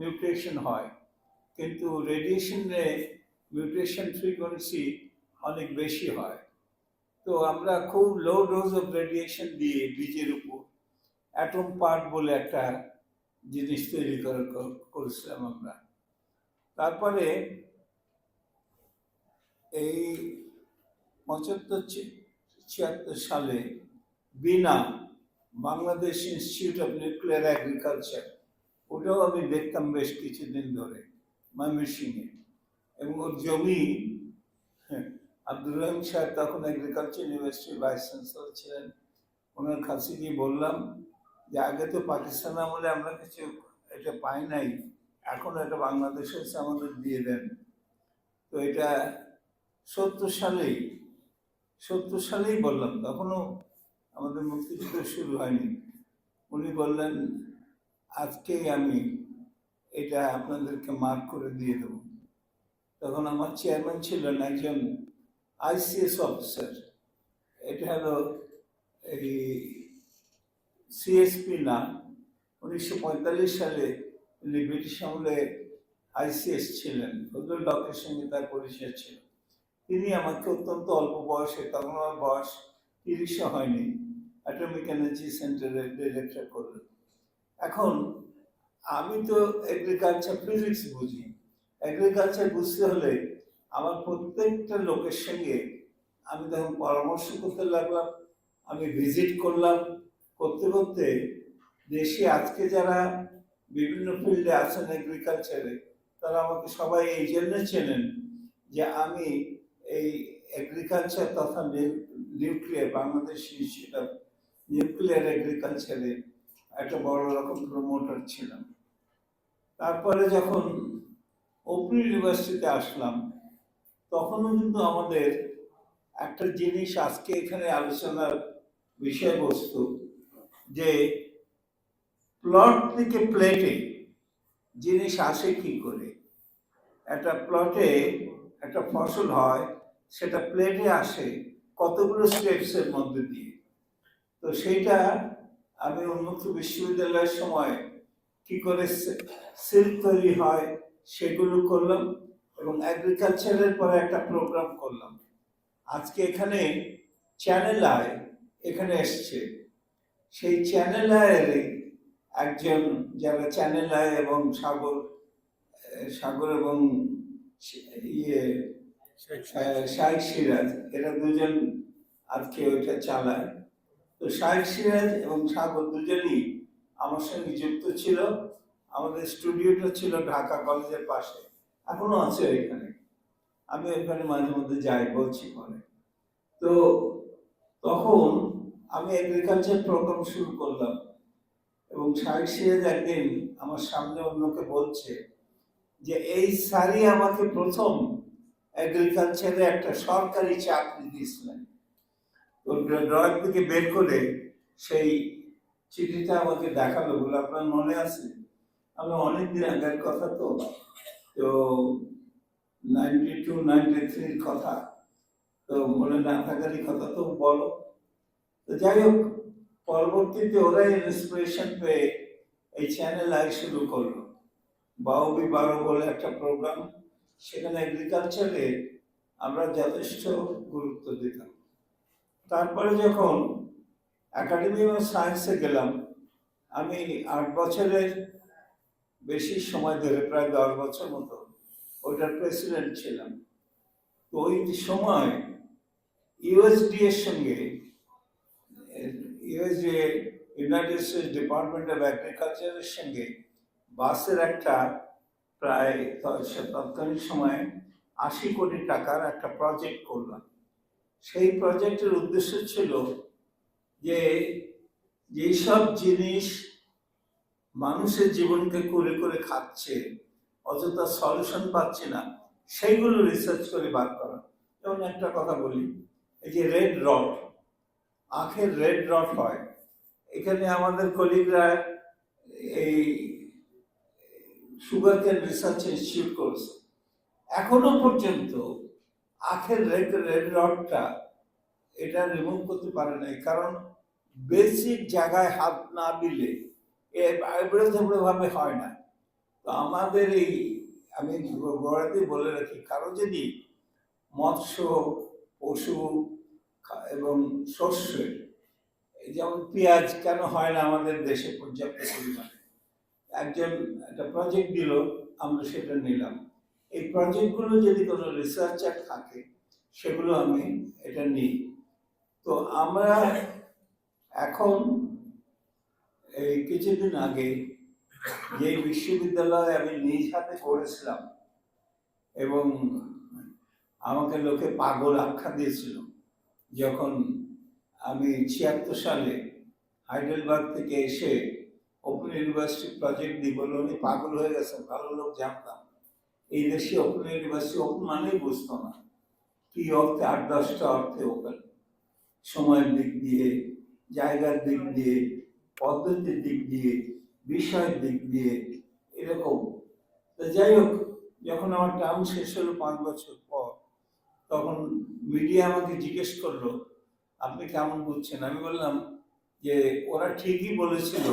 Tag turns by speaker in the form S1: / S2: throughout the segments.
S1: Mutation হয়। কিন্তু রেডিয়েশনে mutation frequency অনেক বেশি হয়। তো আমরা খুব লো ডোজ অফ রেডিয়েশন দিয়ে বীজের উপর অ্যাটম পার্ট বলে একটা জিনিস তৈরি করে করেছিলাম আমরা। তারপরে এই পঁচাত্তর ছিয়াত্তর সালে BINA Bangladesh institute of nuclear agriculture ওটাও আমি দেখতাম বেশ কিছুদিন ধরে ময়মনসিংহে। এবং ওর জমি হ্যাঁ, আব্দুর রহিম সাহেব তখন এগ্রিকালচার ইউনিভার্সিটির ভাইস চ্যান্সেলর ছিলেন। ওনার কাছে গিয়ে বললাম যে আগে তো পাকিস্তান আমলে আমরা কিছু এটা পাই নাই এখন এটা বাংলাদেশ হচ্ছে আমাদের দিয়ে দেন। তো এটা সত্তর সালেই সত্তর সালেই বললাম তখনও আমাদের মুক্তিযুদ্ধ শুরু হয়নি। উনি বললেন আজকেই আমি এটা আপনাদেরকে মার্ক করে দিয়ে দেবো। তখন আমার চেয়ারম্যান ছিলেন একজন আইসিএস অফিসার এটা হলো এই সিএসপি না, উনিশশো পঁয়তাল্লিশ সালে ব্রিটিশ আমলে আইসিএস ছিলেন ফজল ডকের সঙ্গে তার পরিচয় ছিল। তিনি আমাকে অত্যন্ত অল্প বয়সে, তখন আমার বয়স তিরিশও হয়নি অ্যাটমিক এনার্জি সেন্টারের ডিরেক্টর করলেন। এখন আমি তো এগ্রিকালচার ফিজিক্স বুঝি। এগ্রিকালচার বুঝতে হলে আমার প্রত্যেকটা লোকের সঙ্গে আমি তখন পরামর্শ করতে লাগলাম, আমি ভিজিট করলাম। করতে করতে দেশে আজকে যারা বিভিন্ন ফিল্ডে আছেন এগ্রিকালচারে তারা আমাকে সবাই এই জন্য চেনেন যে আমি এই এগ্রিকালচার তথা নিউক্লিয়ার বাংলাদেশ ইনস্টিটিউট নিউক্লিয়ার এগ্রিকালচারে একটা বড় রকম প্রমোটার ছিলাম। তারপরে যখন ওপেন ইউনিভার্সিটিতে আসলাম, তখনও কিন্তু আমাদের একটা জিনিস আজকে এখানে আলোচনার বিষয়বস্তু যে প্লট থেকে প্লেটে জিনিস আসে কি করে? একটা প্লটে একটা ফসল হয়, সেটা প্লেটে আসে কতগুলো স্টেপসের মধ্যে দিয়ে। তো সেইটা আমি উন্মুক্ত বিশ্ববিদ্যালয়ের সময় কি করে সিল্ক তৈরি হয় সেগুলো করলাম এবং অ্যাগ্রিকালচারের পরে একটা প্রোগ্রাম করলাম। আজকে এখানে চ্যানেল আয় এখানে এসছে। সেই চ্যানেল আয়ের একজন যারা চ্যানেল আয় এবং সাগর সাগর এবং ইয়ে আহ, সিরাজ এরা দুজন আজকে ওইটা চালায়। তো শাহেক সিরাজ এবং সাগর দুজনই আমার সঙ্গে যুক্ত ছিল। আমাদের স্টুডিওটা ছিল ঢাকা কলেজের পাশে। এখনও আছে ওইখানে। আমি ওইখানে মাঝে মধ্যে যাই, বলছি পরে। তো তখন আমি এগ্রিকালচার প্রোগ্রাম শুরু করলাম এবং শাহেক সিরাজ একদিন আমার সামনে অন্যকে বলছে যে, এই স্যারই আমাকে প্রথম এগ্রিকালচারে একটা সরকারি চাকরি দিয়েছিলেন। থেকে বের করে সেই চিঠিটা আমাকে দেখাল বলে আপনার মনে আছে? আমি অনেক দিন আগের কথা তো। তো নাইনটি টু নাইনটি থ্রির কথা। তো মনে না থাকারই কথা তো বলো। তো যাই হোক, পরবর্তীতে ওরাই ইন্সপিরেশন পেয়ে এই চ্যানেল আই শুরু করল। বাউবি বারো বলে একটা প্রোগ্রাম সেখানে এগ্রিকালচারে আমরা যথেষ্ট গুরুত্ব দিতাম। তারপরে যখন একাডেমি অফ সায়েন্সে গেলাম, আমি আট বছরের বেশি সময় ধরে, প্রায় দশ বছর মতো ওটার প্রেসিডেন্ট ছিলাম। তো ওই সময় ইউএসডি এর সঙ্গে USD united states department of এগ্রিকালচারের সঙ্গে বাসের একটা প্রায় তৎকালীন সময়ে আশি কোটি টাকার একটা প্রজেক্ট করলাম। সেই প্রজেক্টের উদ্দেশ্য ছিল যে যেসব জিনিস মানুষের জীবনকে করে করে খাচ্ছে, অযথা সলিউশন পাচ্ছে না, সেইগুলো রিসার্চ করে বার করা। যেমন একটা কথা বলি, এই যে রেড রড আখের রেড রড হয়। এখানে আমাদের কলিগরা এই সুগার কেন রিসার্চ ইনস্টিটিউট করছে। এখনও পর্যন্ত আখের রেড রেড রডটা এটা রিমুভ করতে পারে নাই। কারণ বেসিক জায়গায় হাত না দিলে এবড়ো হয় না। তো আমাদের এই, আমি গোড়াতে বলে রাখি, কারও যদি মৎস্য, পশু এবং শস্য যেমন পেঁয়াজ কেন হয় না আমাদের দেশে পর্যাপ্ত পরিমাণে? একজন একটা প্রজেক্ট দিল, আমরা সেটা নিলাম। এই প্রজেক্টগুলো যদি কোনো রিসার্চার থাকে, সেগুলো আমি এটা নিই। তো আমরা এখন এই কিছুদিন আগে যে বিশ্ববিদ্যালয়ে আমি নিজ হাতে করেছিলাম এবং আমাকে লোকে পাগল আখ্যা দিয়েছিল, যখন আমি ছিয়াত্তর সালে হাইডেলবার্গ থেকে এসে ওপেন ইউনিভার্সিটি প্রজেক্ট দিই বলে উনি পাগল হয়ে গেছেন, ভালো লোক জানতাম। এই দেশে ইউনিভার্সিটি ওপেন মানেই বুঝতো না। কি অর্থে আট দশটা অর্থে ওপেন সময়ের দিক দিয়ে, জায়গার দিক দিয়ে, পদ্ধতির দিক দিয়ে, বিষয়ের দিক দিয়ে এরকম। তো যাই হোক, যখন আমার টার্ম শেষ হলো পাঁচ বছর পর, তখন মিডিয়া আমাকে জিজ্ঞেস করল, আপনি কেমন বুঝছেন? আমি বললাম যে, ওরা ঠিকই বলেছিল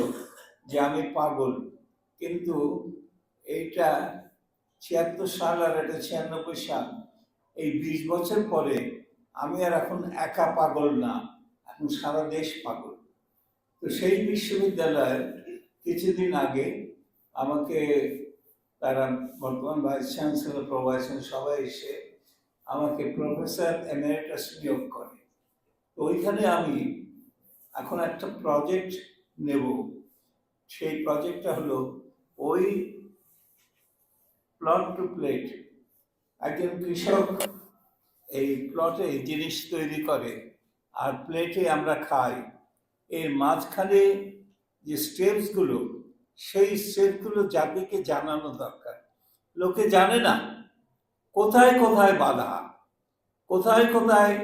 S1: যে আমি পাগল, কিন্তু এইটা ছিয়াত্তর সাল আর এটা ছিয়ানব্বই সাল। এই বিশ বছর পরে আমি আর এখন একা পাগল না, এখন সারা দেশ পাগল। তো সেই বিশ্ববিদ্যালয়ের কিছুদিন আগে আমাকে তারা বর্তমান ভাইস চ্যান্সেলর প্রভাইসন সবাই এসে আমাকে প্রফেসর এমারিটাস নিয়োগ করে। তো ওইখানে আমি এখন একটা প্রজেক্ট নেব। সেই প্রজেক্টটা হলো ওই প্লট টু প্লেট একজন কৃষক এই প্লটে জিনিস তৈরি করে আর প্লেটে আমরা খাই। এর মাঝখানে যে স্টেপসগুলো সেই স্টেপগুলো জাতিকে জানানো দরকার। লোকে জানে না, কোথায় কোথায় বাধা, কোথায় কোথায়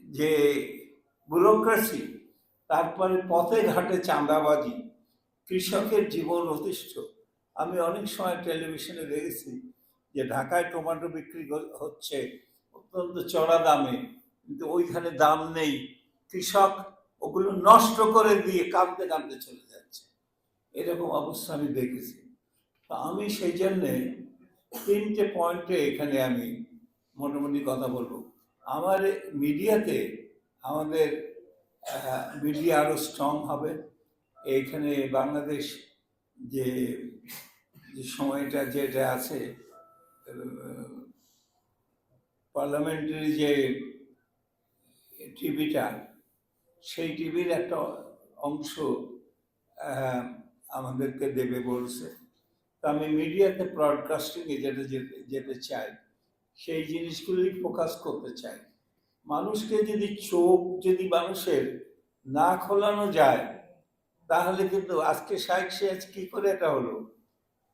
S1: যে ব্যুরোক্রেসি তারপরে পথে ঘাটে চাঁদাবাজি, কৃষকের জীবন অতিষ্ঠ। আমি অনেক সময় টেলিভিশনে দেখেছি যে ঢাকায় টমেটো বিক্রি হচ্ছে অত্যন্ত চড়া দামে, কিন্তু ওইখানে দাম নেই। কৃষক ওগুলো নষ্ট করে দিয়ে কাঁদতে কাঁদতে চলে যাচ্ছে। এরকম অবস্থা আমি দেখেছি। তো আমি সেই জন্যে তিনটে পয়েন্টে এখানে আমি মোটামুটি কথা বলব। আমার মিডিয়াতে আমাদের মিডিয়া আরও স্ট্রং হবে। এইখানে বাংলাদেশ যে যে সময়টা যেটা আছে পার্লামেন্টারি যে টিভিটা সেই টিভির একটা অংশ আমাদেরকে দেবে বলছে। তো আমি মিডিয়াতে ব্রডকাস্টিংয়ে যেটা যেতে যেতে চাই, সেই জিনিসগুলোই ফোকাস করতে চাই। মানুষকে যদি চোখ, যদি মানুষের না খোলানো যায়, তাহলে কিন্তু আজকে ষাট সে আজ কি করে এটা হলো?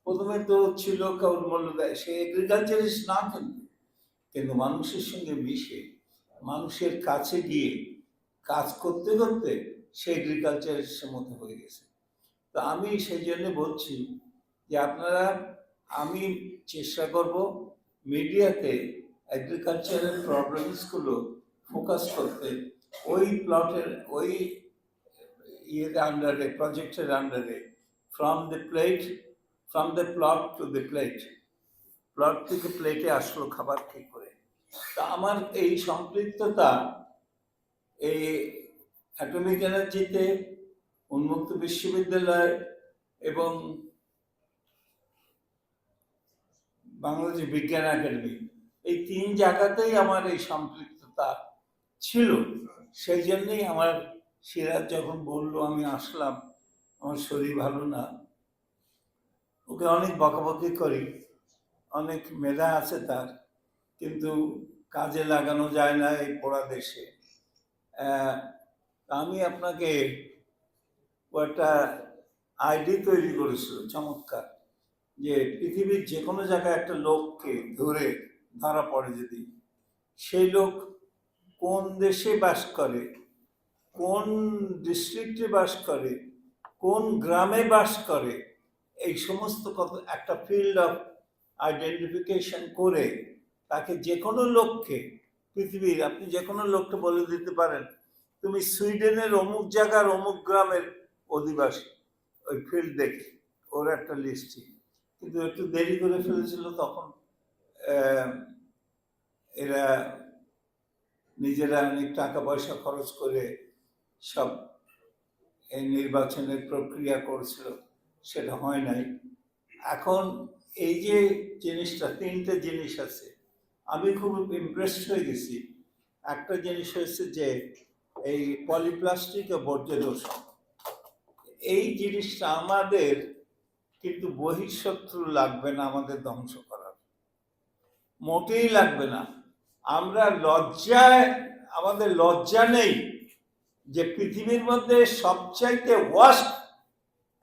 S1: প্রথমে তো ছিল কাউর মূল্য দেয় সে এগ্রিকালচারিস্ট না কিন্তু কিন্তু মানুষের সঙ্গে মিশে, মানুষের কাছে গিয়ে কাজ করতে করতে সে এগ্রিকালচারিস্টের মতো হয়ে গেছে। তো আমি সেই জন্য বলছি যে আপনারা, আমি চেষ্টা করব মিডিয়াতে এগ্রিকালচারের প্রবলেমসগুলো ফোকাস করতে, ওই প্লটের ওই ইয়ের আন্ডারে প্রজেক্টের আন্ডারে from the plate from the plot to the plate plot থেকে প্লেটে আসলো খাবার কী করে? তা আমার এই সম্পৃক্ততা এই অ্যাটমিক এনার্জিতে উন্মুক্ত বিশ্ববিদ্যালয় এবং বাংলাদেশ বিজ্ঞান একাডেমি, এই তিন জায়গাতেই আমার এই সম্পৃক্ততা ছিল। সেই জন্যই আমার সিরাজ যখন বলল, আমি আসলাম, আমার শরীর ভালো না। ওকে অনেক বকাবকি করি, অনেক মেধা আছে তার, কিন্তু কাজে লাগানো যায় না এই পড়া দেশে। আমি আপনাকে একটা আইডি তৈরি করেছিল চমৎকার, যে পৃথিবীর যে কোনো জায়গায় একটা লোককে ধরে ধরা পড়ে যদি, সেই লোক কোন দেশে বাস করে, কোন ডিস্ট্রিক্টে বাস করে, কোন গ্রামে বাস করে এই সমস্ত কথা একটা ফিল্ড অফ আইডেন্টিফিকেশন করে তাকে যে কোনো লোককে, পৃথিবীর আপনি যে কোনো লোককে বলে দিতে পারেন, তুমি সুইডেনের অমুক জায়গার অমুক গ্রামের অধিবাসী, ওই ফিল্ড দেখে, ওর একটা লিস্টিং কিন্তু একটু দেরি করে ফেলেছিল তখন এরা নিজেরা অনেক টাকা পয়সা খরচ করে সব এই নির্বাচনের প্রক্রিয়া করছিল। সেটা হয় নাই। এখন এই যে জিনিসটা, তিনটে জিনিস আছে। আমি খুব ইমপ্রেসড হয়ে গেছি। একটা জিনিস হয়েছে যে, এই পলিপ্লাস্টিক ও বর্জ্য দূষণ এই জিনিসটা আমাদের কিন্তু বহিঃশত্রু লাগবে না, আমাদের ধ্বংস করার। মোটেই লাগবে না। আমরা লজ্জায়, আমাদের লজ্জা নেই যে পৃথিবীর মধ্যে সবচাইতে ওয়াস্ট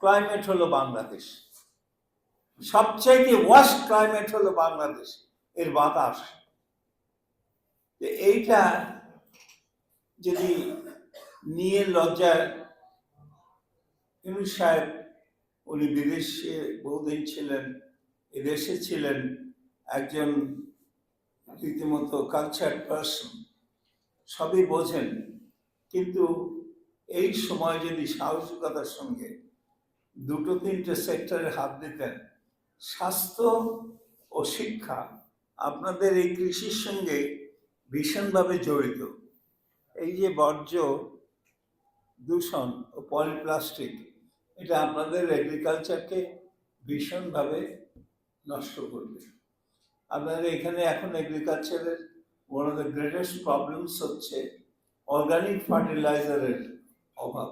S1: ক্লাইমেট হলো বাংলাদেশ। সবচাইতে ওয়াস্ট ক্লাইমেট হলো বাংলাদেশ, এর বাতাস। এইটা যদি নিয়ে লজ্জায় সাহেব, উনি বিদেশে বহুদিন ছিলেন, এদেশে ছিলেন, একজন রীতিমতো কালচার পার্সন সবই বোঝেন। কিন্তু এই সময় যদি সাহসিকতার সঙ্গে দুটো তিনটে সেক্টরে হাত দিতেন। স্বাস্থ্য ও শিক্ষা আপনাদের এই কৃষির সঙ্গে ভীষণভাবে জড়িত। এই যে বর্জ্য দূষণ ও পলিপ্লাস্টিক, এটা আপনাদের এগ্রিকালচারকে ভীষণভাবে নষ্ট করবে। আপনাদের এখানে এখন এগ্রিকালচারের one of the greatest problems হচ্ছে অর্গানিক ফার্টিলাইজারের অভাব।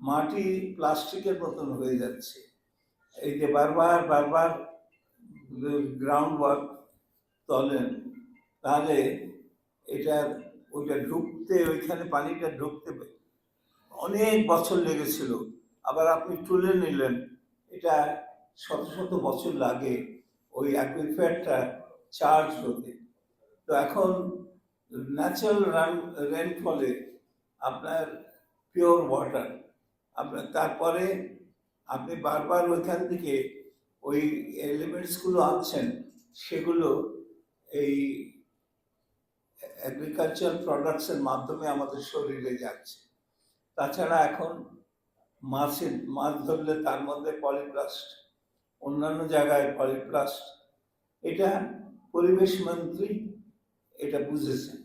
S1: মাটি প্লাস্টিকের মতন হয়ে যাচ্ছে। এই যে বারবার বারবার গ্রাউন্ড ওয়ার্ক তোলেন, তাহলে এটা, ওইটা ঢুকতে, ওইখানে পানিটা ঢুকতে অনেক বছর লেগেছিল। আবার আপনি তুলে নিলেন, এটা শত শত বছর লাগে ওই অ্যাকুইফায়ারটা চার্জ হতে। তো এখন ন্যাচারাল রান রেনফলে আপনার পিওর ওয়াটার আপনার তারপরে আপনি বারবার ওইখান থেকে ওই এলিমেন্টসগুলো আনছেন, সেগুলো এই এগ্রিকালচার প্রোডাক্টসের মাধ্যমে আমাদের শরীরে যাচ্ছে। তাছাড়া এখন মাছের, মাছ ধরলে তার মধ্যে পলিপ্লাস্ট অন্যান্য জায়গায় পলিপ্লাস্ট এটা পরিবেশ মন্ত্রী এটা বুঝেছেন।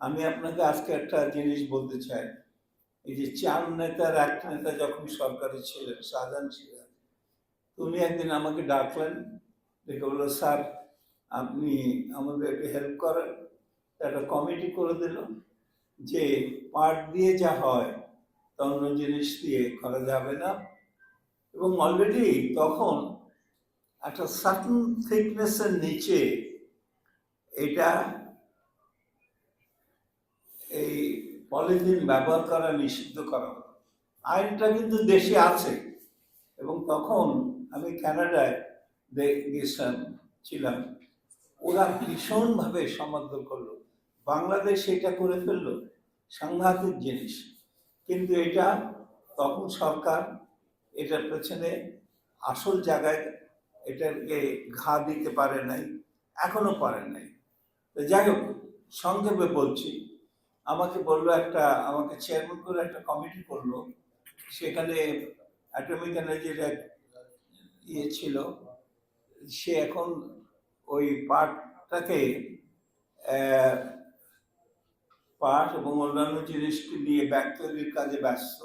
S1: আমি আপনাকে আজকে একটা জিনিস বলতে চাই। এই যে চার নেতার এক নেতা যখন সরকারে ছিলেন শাহজাহান ছিলেন, উনি একদিন আমাকে ডাকলেন, দেখে বলল, স্যার, আপনি আমাদের একটু হেল্প করেন। একটা কমিটি করে দিল, যে পাট দিয়ে যা হয় অন্য জিনিস দিয়ে করা যাবে না। এবং অলরেডি তখন একটা সার্টন থিকনেসের নিচে এটা এই পলিথিন ব্যবহার করা নিষিদ্ধ করা। আইনটা কিন্তু দেশে আছে এবং তখন আমি কানাডায় দে- গেছিলাম ছিলাম। ওরা ভীষণভাবে সমর্থন করল। বাংলাদেশ এটা করে ফেলল, সাংঘাতিক জিনিস। কিন্তু এটা তখন সরকার এটার পেছনে আসল জায়গায় এটাকে ঘা দিতে পারে নাই, এখনও পারে নাই। যাই হোক, সংক্ষেপে বলছি আমাকে বলল একটা আমাকে চেয়ারম্যান করে একটা কমিটি করল। সেখানে অ্যাটমিক এনার্জির এক ইয়ে ছিল। সে এখন ওই পাটটাকে আহ, পাট এবং অন্যান্য জিনিসকে নিয়ে ব্যাগ তৈরির কাজে ব্যস্ত।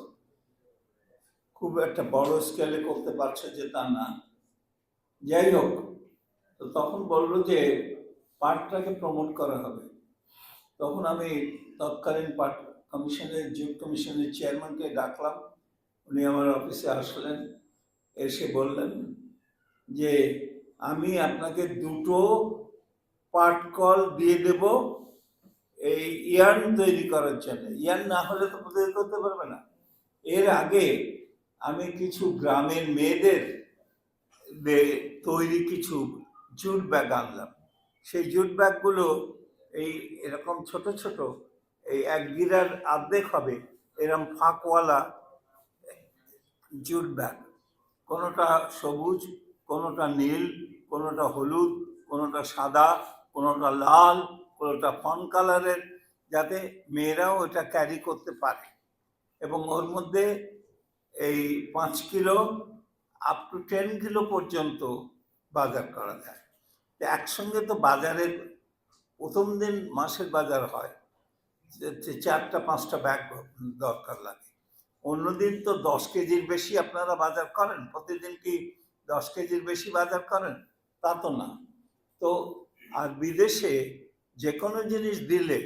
S1: খুব একটা বড় স্কেলে করতে পারছে যে তা না। যাই হোক তো তখন বলল যে পাটটাকে প্রমোট করা হবে। তখন আমি তৎকালীন পাট কমিশনের জুট কমিশনের চেয়ারম্যানকে ডাকলাম। উনি আমার অফিসে আসলেন, এসে বললেন যে, আমি আপনাকে দুটো পাটকল দিয়ে দেব, এই ইয়ার্ন তৈরি করার জন্য। ইয়ার্ন না হলে তো তৈরি করতে পারবে না। এর আগে আমি কিছু গ্রামের মেয়েদের তৈরি কিছু জুট ব্যাগ আনলাম। সেই জুট ব্যাগগুলো এই এরকম ছোট ছোট এই এক গিরার অর্ধেক হবে, এরম ফাঁকওয়ালা জুট ব্যাগ। কোনোটা সবুজ, কোনোটা নীল, কোনোটা হলুদ, কোনোটা সাদা, কোনোটা লাল, কোনোটা ফন কালারের, যাতে মেয়েরাও এটা ক্যারি করতে পারে। এবং ওর মধ্যে এই পাঁচ kilo up to ten kilo পর্যন্ত বাজার করা যায়। একসঙ্গে তো বাজারের প্রথম দিন মাসের বাজার হয়। চারটা, পাঁচটা ব্যাগ দরকার লাগে। অন্যদিন তো দশ কেজির বেশি আপনারা বাজার করেন। প্রতিদিন কি দশ কেজির বেশি বাজার করেন? তা তো না। তো, আর বিদেশে যে কোনো জিনিস দিলে,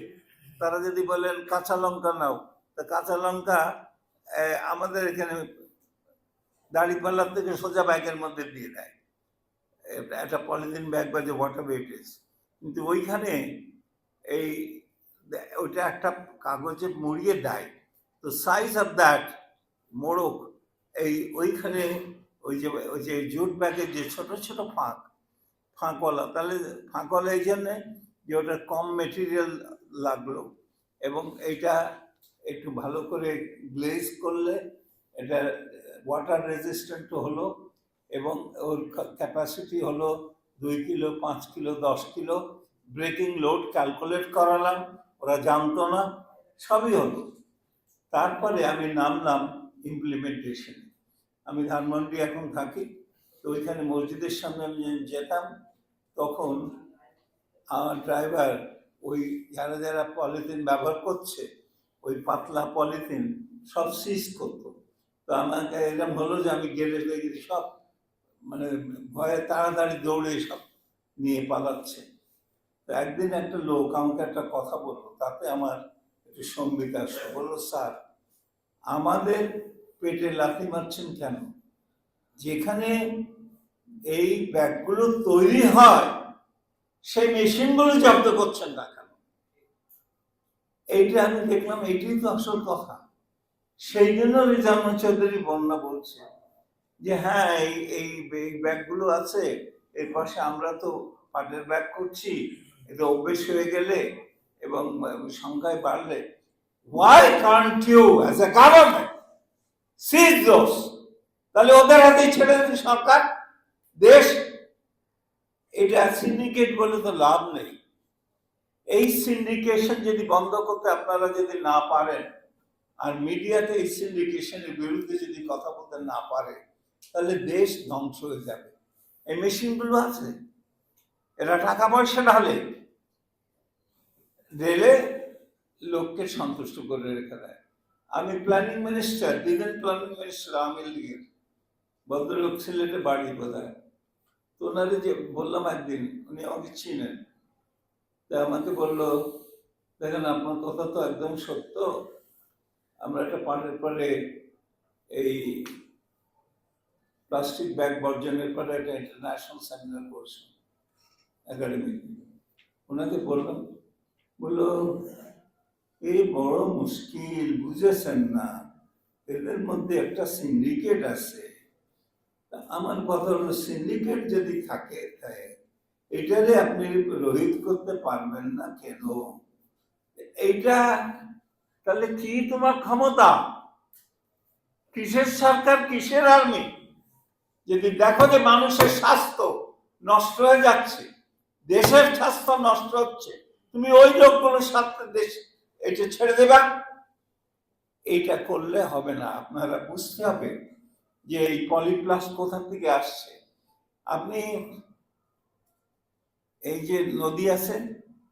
S1: তারা যদি বলেন, কাঁচা লঙ্কা নাও। তা কাঁচা লঙ্কা আমাদের এখানে দাড়িপাল্লার থেকে সোজা ব্যাগের মধ্যে দিয়ে দেয়। একটা পলিথিন ব্যাগ বা যে ওয়াটার ইট ইজ কিন্তু ওইখানে এই ওইটা একটা কাগজে মুড়িয়ে দেয়। তো সাইজ অফ দ্যাট মোড়ক, এই ওইখানে ওই যে ওই যে জুট ব্যাগের যে ছোট ছোট ফাঁক, ফাঁকওয়ালা, তাহলে ফাঁকওয়ালা এই জন্যে যে ওটা কম মেটেরিয়াল লাগল এবং এইটা একটু ভালো করে গ্লেজ করলে এটা ওয়াটার রেজিস্ট্যান্ট হলো এবং ওর ক্যাপাসিটি হলো দুই কিলো, পাঁচ কিলো, দশ কিলো। ব্রেকিং লোড ক্যালকুলেট করালাম। ওরা জানতো না, সবই হলো তারপরে আমি নামলাম ইমপ্লিমেন্টেশন আমি ধানমন্ডি এখন থাকি, তো ওইখানে মসজিদের সামনে আমি যেতাম, তখন আমার ড্রাইভার ওই যারা যারা পলিথিন ব্যবহার করছে, ওই পাতলা পলিথিন সব সিজ করতো। তো আমাকে এরকম হলো যে আমি গেলে সব মানে ভয়ে তাড়াতাড়ি দৌড়ে সব নিয়ে পালাচ্ছে। তো একদিন একটা লোক আমাকে একটা কথা বলল, তাতে আমার একটু সম্বিত আসলো। বলল, স্যার, আমাদের পেটে লাথি মারছেন কেন? যেখানে এই ব্যাগগুলো তৈরি হয়, সেই মেশিনগুলো জব্দ করছেন না কেন? এইটা আমি দেখলাম এইটাই তো আসল কথা। সেই জন্য রিজার্ভ চৌধুরী বন্যা বলছে যে হ্যাঁ এই এই ব্যাগগুলো আছে, এর পাশে আমরা তো পাটের ব্যাগ করছি এটা অভ্যেস হয়ে গেলে এবং সংখ্যায় বাড়লে why can't you as a government seize those তাহলে ওদের হাতেই ছেড়ে দিন সরকার, দেশ। এটা সিন্ডিকেট বলে তো লাভ নেই। এই সিন্ডিকেশন যদি বন্ধ করতে আপনারা যদি না পারেন, আর মিডিয়াতে এই সিন্ডিকেশনের বিরুদ্ধে যদি কথা বলতে না পারে, তাহলে দেশ ধ্বংস হয়ে যাবে। এই মেশিনগুলো আছে? এরা টাকা পয়সা ঢালে ঢেলে লোককে সন্তুষ্ট করে রেখে দেয়। আমি প্ল্যানিং মিনিস্টার দিদিন প্ল্যানিং মিনিস্টার আওয়ামী লীগের ভদ্রলোক সিলেটে বাড়ি বোধ তো ওনারে যে বললাম একদিন, উনি আমাকে চিনেন। তা আমাকে বলল, দেখেন, আপনার কথা তো একদম সত্য। আমরা একটা পানের পরে এই প্লাস্টিক ব্যাগ বর্জনের পরে একটা ইন্টারন্যাশনাল সেমিনার করছি। একাডেমি ওনাকে বললাম, বলল এই বড় মুশকিল, বুঝেছেন না? এদের মধ্যে একটা সিন্ডিকেট আছে। আমার কথা হলো সিন্ডিকেট যদি থাকে এটারে আপনি রোহিত করতে পারবেন না কেন? এইটা, তাহলে কি তোমার ক্ষমতা? কিসের সরকার, কিসের আর্মি যদি দেখো যে মানুষের স্বাস্থ্য নষ্ট হয়ে যাচ্ছে দেশের স্বাস্থ্য নষ্ট হচ্ছে। তুমি ওই লোকগুলোর স্বার্থে দেশ এটা ছেড়ে দেবা। এইটা করলে হবে না। আপনারা বুঝতে হবে যে এই পলিপ্লাস কোথা থেকে আসছে। আপনি এই যে নদী আছে